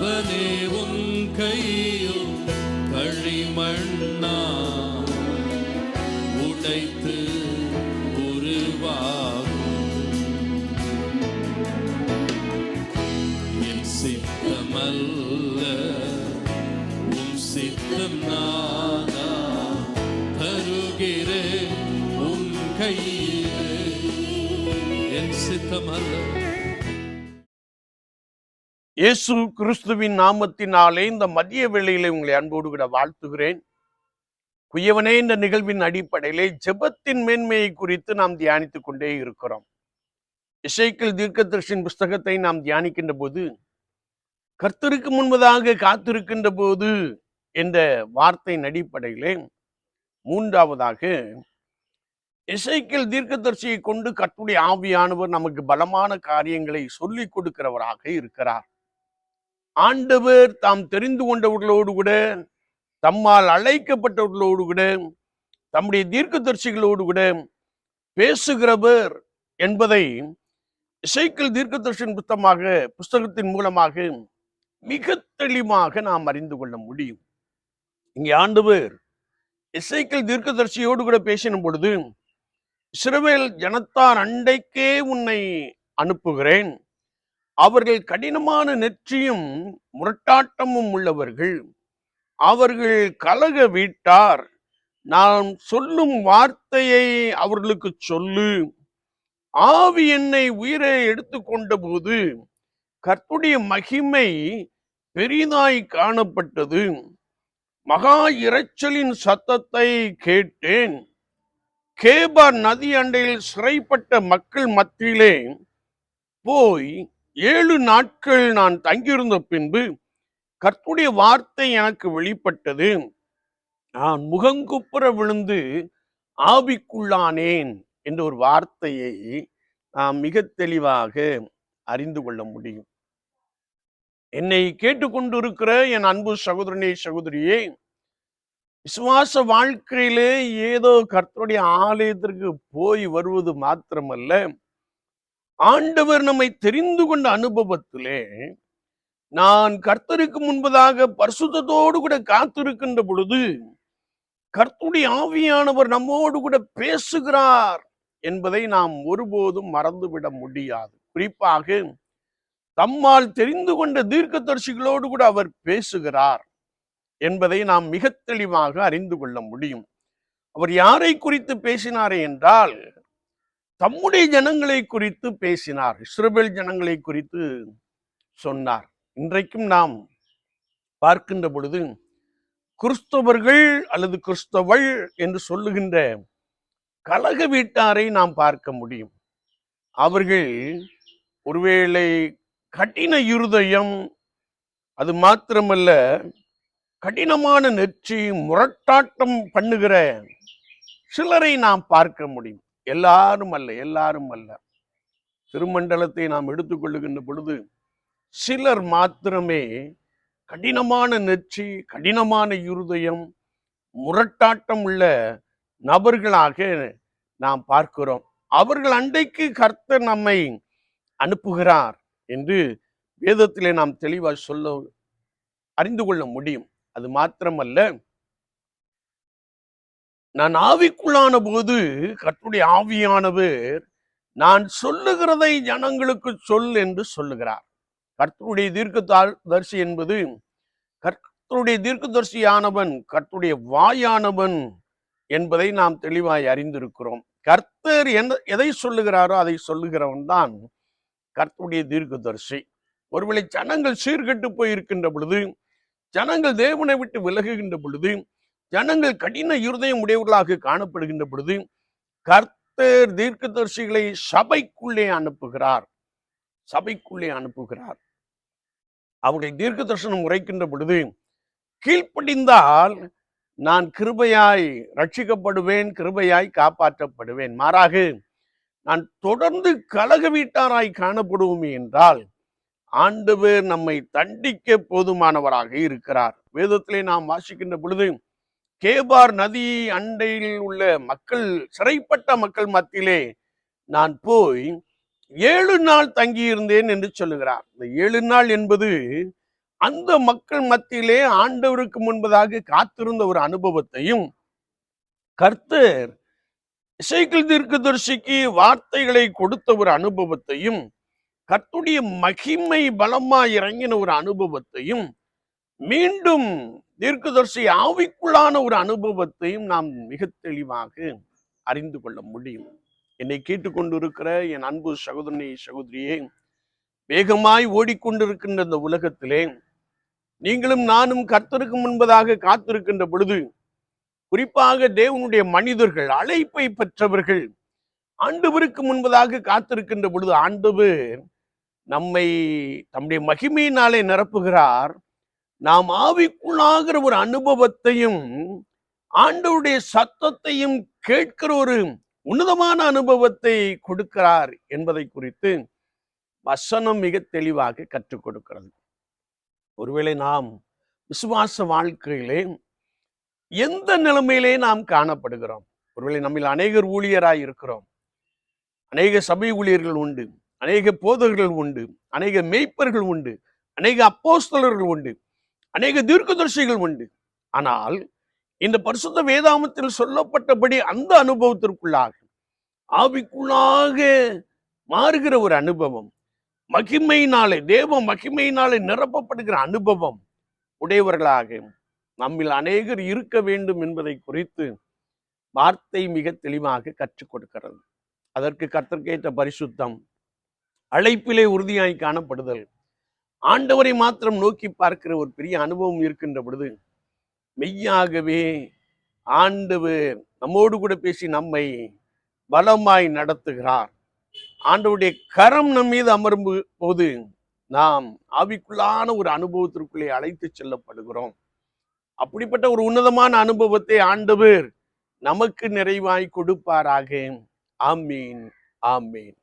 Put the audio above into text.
அவனே உன் கையில் களிமண்ணா. உடைத்து உருவாகும். என் சித்தமல்ல உன் சித்தம் நானா தருகிறேன் உன் கையில். என் சித்தமல்ல. இயேசு கிறிஸ்துவின் நாமத்தினாலே இந்த மதிய வேளையிலே உங்களை அன்போடு விட வாழ்த்துகிறேன். குயவனே இந்த நிகழ்வின் அடிப்படையிலே ஜெபத்தின் மேன்மையை குறித்து நாம் தியானித்துக் கொண்டே இருக்கிறோம். இசைக்கில் தீர்க்கதர்ஷின் புஸ்தகத்தை நாம் தியானிக்கின்ற போது கர்த்தருக்கு முன்பதாக காத்திருக்கின்ற போது என்ற வார்த்தையின் அடிப்படையிலே மூன்றாவதாக இசைக்கில் தீர்க்கதர்சியை கொண்டு கட்டுடைய ஆவியானவர் நமக்கு பலமான காரியங்களை சொல்லிக் கொடுக்கிறவராக இருக்கிறார். ஆண்டவர் தாம் தெரிந்து கொண்டவர்களோடு கூட தம்மால் அழைக்கப்பட்டவர்களோடு கூட தம்முடைய தீர்க்கதர்சிகளோடு கூட பேசுகிறவர் என்பதை இசைக்கில் தீர்க்கதர்ஷன் புத்தகமாக புஸ்தகத்தின் மூலமாக மிக தெளிவாக நாம் அறிந்து கொள்ள முடியும். இங்கே ஆண்டவர் இசைக்கில் தீர்க்கதரிசியோடு கூட பேசின பொழுது சிறுவேல் ஜனத்தார் அண்டைக்கே உன்னை அனுப்புகிறேன். அவர்கள் கடினமான நெற்றியும் முரட்டாட்டமும் உள்ளவர்கள். அவர்கள் கலக வீட்டார். நான் சொல்லும் வார்த்தையை அவர்களுக்கு சொல்லு. ஆவி என்னை உயிரை எடுத்துக்கொண்ட போது கர்த்துடைய மகிமை பெரிதாய் காணப்பட்டது. மகா இரைச்சலின் சத்தத்தை கேட்டேன். கேபார் நதி அண்டையில் சிறைப்பட்ட மக்கள் மத்தியிலே போய் ஏழு நாட்கள் நான் தங்கியிருந்த பின்பு கர்த்துடைய வார்த்தை எனக்கு வெளிப்பட்டது. நான் முகங்குப்புற விழுந்து ஆவிக்குள்ளானேன் என்ற ஒரு வார்த்தையை நாம் மிக தெளிவாக அறிந்து கொள்ள முடியும். என்னை கேட்டுக்கொண்டிருக்கிற என் அன்பு சகோதரனே சகோதரியே விசுவாச வாழ்க்கையிலே ஏதோ கர்த்தருடைய ஆலயத்திற்கு போய் வருவது மாத்திரமல்ல. ஆண்டவர் நம்மை தெரிந்து கொண்ட அனுபவத்திலே நான் கர்த்தருக்கு முன்பதாக பரிசுத்தத்தோடு கூட காத்திருக்கின்ற பொழுது கர்த்துடைய ஆவியானவர் நம்மோடு கூட பேசுகிறார் என்பதை நாம் ஒருபோதும் மறந்துவிட முடியாது. குறிப்பாக தம்மால் தெரிந்து கொண்ட தீர்க்கதரிசிகளோடு கூட அவர் பேசுகிறார் என்பதை நாம் மிக தெளிவாக அறிந்து கொள்ள முடியும். அவர் யாரை குறித்து பேசினாரே என்றால் தம்முடைய ஜனங்களை குறித்து பேசினார். இஸ்ரவேல் ஜனங்களை குறித்து சொன்னார். இன்றைக்கும் நாம் பார்க்கின்ற பொழுது கிறிஸ்தவர்கள் அல்லது கிறிஸ்தவள் என்று சொல்லுகின்ற கலக வீட்டாரை நாம் பார்க்க முடியும். அவர்கள் ஒருவேளை கடின இருதயம் அது மாத்திரமல்ல கடினமான நெற்றி முரட்டாட்டம் பண்ணுகிற சிலரை நாம் பார்க்க முடியும். எல்லாரும் அல்ல எல்லாரும் அல்ல. திருமண்டலத்தை நாம் எடுத்துக்கொள்ளுகின்ற பொழுது சிலர் மாத்திரமே கடினமான நெற்றி கடினமான இருதயம் முரட்டாட்டம் உள்ள நபர்களாக நாம் பார்க்கிறோம். அவர்கள் அண்டைக்கு கர்த்தர் நம்மை அனுப்புகிறார் என்று வேதத்திலே நாம் தெளிவாக சொல்ல அறிந்து கொள்ள முடியும். அது மாத்திரமல்ல நான் ஆவிக்குள்ளான போது கற்றுடைய ஆவியானவர் நான் சொல்லுகிறதை ஜனங்களுக்கு சொல் என்று சொல்லுகிறார். கர்த்தருடைய தீர்க்கதரிசி என்பது கர்த்தருடைய தீர்க்கதரிசியானவன் கர்த்தருடைய வாயானவன் என்பதை நாம் தெளிவாய் அறிந்திருக்கிறோம். கர்த்தர் எந்த எதை சொல்லுகிறாரோ அதை சொல்லுகிறவன் தான் கர்த்தருடைய தீர்க்கதரிசி. ஒருவேளை ஜனங்கள் சீர்கட்டு போய் இருக்கின்ற பொழுது ஜனங்கள் தேவனை விட்டு விலகுகின்ற பொழுது ஜனங்கள் கடின இருதயம் உடையவர்களாக காணப்படுகின்ற பொழுது கர்த்தர் தீர்க்கதர்சிகளை சபைக்குள்ளே அனுப்புகிறார். சபைக்குள்ளே அனுப்புகிறார். அவர்கள் தீர்க்க தரிசனம் உரைக்கின்ற பொழுது கீழ்ப்படிந்தால் நான் கிருபையாய் ரட்சிக்கப்படுவேன் கிருபையாய் காப்பாற்றப்படுவேன். மாறாக நான் தொடர்ந்து கலக வீட்டாராய் காணப்படுவோமே என்றால் ஆண்டவர் நம்மை தண்டிக்க போதுமானவராக இருக்கிறார். வேதத்திலே நாம் வாசிக்கின்ற பொழுது கேபார் நதி அண்டையில் உள்ள மக்கள் சிறைப்பட்ட மக்கள் மத்தியிலே நான் போய் ஏழு நாள் தங்கியிருந்தேன் என்று சொல்லுகிறார். இந்த ஏழு நாள் என்பது அந்த மக்கள் மத்தியிலே ஆண்டவருக்கு முன்பதாக காத்திருந்த ஒரு அனுபவத்தையும் கர்த்தர் இசைக்கிள் தீர்க்கதரிசிக்கு வார்த்தைகளை கொடுத்த ஒரு அனுபவத்தையும் கர்த்துடைய மகிமை பலமா இறங்கின ஒரு அனுபவத்தையும் மீண்டும் தீர்க்கதரிசி ஆவிக்குள்ளான ஒரு அனுபவத்தையும் நாம் மிக தெளிவாக அறிந்து கொள்ள முடியும். என்னை கேட்டுக்கொண்டிருக்கிற என் அன்பு சகோதரனை சகோதரியே வேகமாய் ஓடிக்கொண்டிருக்கின்ற இந்த உலகத்திலே நீங்களும் நானும் கர்த்தருக்கு முன்பதாக காத்திருக்கின்ற பொழுது குறிப்பாக தேவனுடைய மனிதர்கள் அழைப்பை பெற்றவர்கள் ஆண்டவருக்கு முன்பதாக காத்திருக்கின்ற பொழுது ஆண்டவர் நம்மை தம்முடைய மகிமையினாலே நிரப்புகிறார். நாம் ஆவிக்குள்ளாகிற ஒரு அனுபவத்தையும் ஆண்டவருடைய சத்தத்தையும் கேட்கிற ஒரு உன்னதமான அனுபவத்தை கொடுக்கிறார் என்பதை குறித்து வசனம் மிக தெளிவாக கற்றுக் கொடுக்கிறது. ஒருவேளை நாம் விசுவாச வாழ்க்கையிலே எந்த நிலைமையிலே நாம் காணப்படுகிறோம்? ஒருவேளை நம்மில் அநேகர் ஊழியராய் இருக்கிறோம். அநேக சபை ஊழியர்கள் உண்டு. அநேக போதகர்கள் உண்டு. அநேக மெய்ப்பர்கள் உண்டு. அநேக அப்போஸ்தலர்கள் உண்டு. அநேக தீர்க்கதரிசிகள் உண்டு. ஆனால் இந்த பரிசுத்த வேதாமத்தில் சொல்லப்பட்டபடி அந்த அனுபவத்திற்குள்ளாக ஆவிக்குள்ளாக மாறுகிற ஒரு அனுபவம் மகிமையினாலே தேவ மகிமையினாலே நிரப்பப்படுகிற அனுபவம் உடையவர்களாக நம்மில் அநேகர் இருக்க வேண்டும் என்பதை குறித்து வார்த்தை மிக தெளிவாக கற்றுக் கொடுக்கிறது. அதற்கு கர்த்தர்க்கேற்ற பரிசுத்தம் அழைப்பிலே உறுதியாய் காணப்படுதல் ஆண்டவரை மாத்திரம் நோக்கி பார்க்கிற ஒரு பெரிய அனுபவம் இருக்கின்ற பொழுது மெய்யாகவே ஆண்டவர் நம்மோடு கூட பேசி நம்மை பலமாய் நடத்துகிறார். ஆண்டவருடைய கரம் நம் மீது அமரும் போது நாம் ஆவிக்குள்ளான ஒரு அனுபவத்திற்குள்ளே அழைத்து செல்லப்படுகிறோம். அப்படிப்பட்ட ஒரு உன்னதமான அனுபவத்தை ஆண்டவர் நமக்கு நிறைவாய் கொடுப்பாராக. ஆமீன் ஆமீன்.